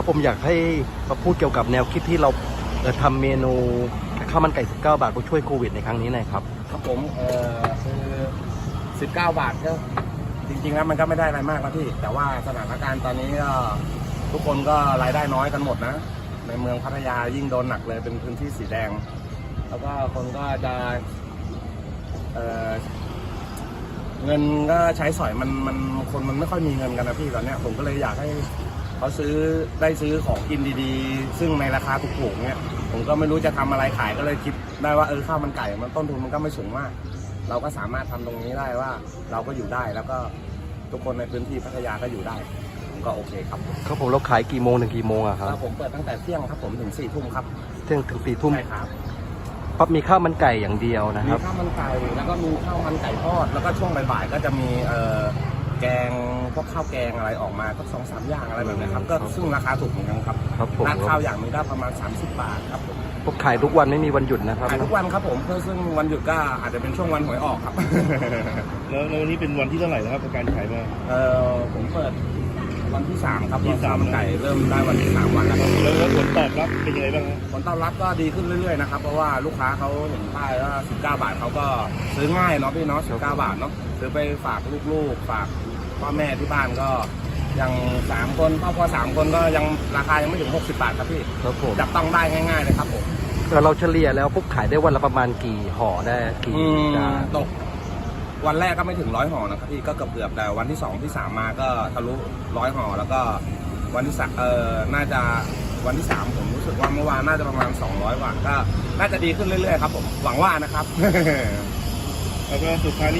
ครับผมอยากให้เขาพูดเกี่ยวกับแนวคิดที่เราเอ่อทำเมนูข้าวมันไก่ 19 บาทเพื่อช่วยโควิดในครั้งนี้หน่อยครับ ครับผมเออคือ19 บาทก็จริงๆแล้วมันก็ไม่ได้อะไรมากนะพี่ แต่ว่าสถานการณ์ตอนนี้ก็ทุกคนก็รายได้น้อยกันหมดนะ ในเมืองพัทยายิ่งโดนหนักเลยเป็นพื้นที่สีแดง แล้วก็คนก็จะเออเงินก็ใช้สอยมันมันคนมันไม่ค่อยมีเงินกันนะพี่ตอนเนี้ยผมก็เลยอยากให้ เขาซื้อได้ซื้อของกินดีๆ ซึ่งในราคาถูกๆเนี่ยผมก็ไม่รู้จะทำอะไรขายก็เลยคิดได้ว่าเออข้าวมันไก่มันต้นทุนมันก็ไม่สูงมาก เราก็สามารถทำตรงนี้ได้ว่าเราก็อยู่ได้แล้วก็ทุกคนในพื้นที่พัทยาก็อยู่ได้ผมก็โอเคครับครับผมเราขายกี่โมงถึงกี่โมงอะครับแล้วผมเปิดตั้งแต่เที่ยงครับผมถึงสี่ทุ่มครับเที่ยงถึงสี่ทุ่มใช่ครับปั๊บมีข้าวมันไก่อย่างเดียวนะมีครับข้าวมันไก่แล้วก็มีข้าวมันไก่ทอดแล้วก็ช่วงบ่ายๆก็จะมีเอ่อ แกงพวกข้าวแกงอะไรออกมาก็สองสามอย่างอะไรแบบเนี้ยครับก็ซึ่งราคาถูกเหมือนกันครับครับผมร้านข้าวอย่างหนึงก็ประมาณ 30 บาทครับผมพวกขายทุกวันไม่มีวันหยุดนะครับ ขายทุกวันครับผมเพื่อซึ่งวันหยุดก็อาจจะเป็นช่วงวันหวยออกครับ แล้วแล้ววันนี้เป็นวันที่เท่าไหร่แล้วครับกับการขายมา เออผมเปิดวันที่สามครับที่ที่สาสามมไก่เริ่มได้วันที่สามวันแล้วครับแล้วแล้วผลตอบรับเป็นยังไงบ้างฮะผลตอบรับก็ดีขึ้นเรื่อยๆนะครับเพราะว่าลูกค้าเขาเห็นป้ายว่า19 บาทเขาก็ซื้อง่ายเนาะพี่เนาะ19 บาทเนาะซื้อไปฝากลูกๆ ฝาก พ่อแม่ที่บ้านก็ยังสามคนครอบครัวสามคนก็ยังราคายังไม่ถึง 60 บาทครับพี่ครับผมจับต้องได้ง่ายๆเลยครับผมแล้วเราเฉลี่ยแล้วพวกขายได้วันละประมาณกี่ห่อได้กี่อืมจานตก วันแรกก็ไม่ถึงร้อยห่อนะครับพี่ก็เกือบเกือบๆแต่วันที่สองที่สามมาก็ทะลุร้อยห่อแล้วก็วันที่สามเออน่าจะวันที่สามผมรู้สึกว่าเมื่อวานน่าจะประมาณ200กว่าก็น่าจะดีขึ้นเรื่อยๆครับผมหวังว่านะครับ แล้วก็สุดท้ายนี้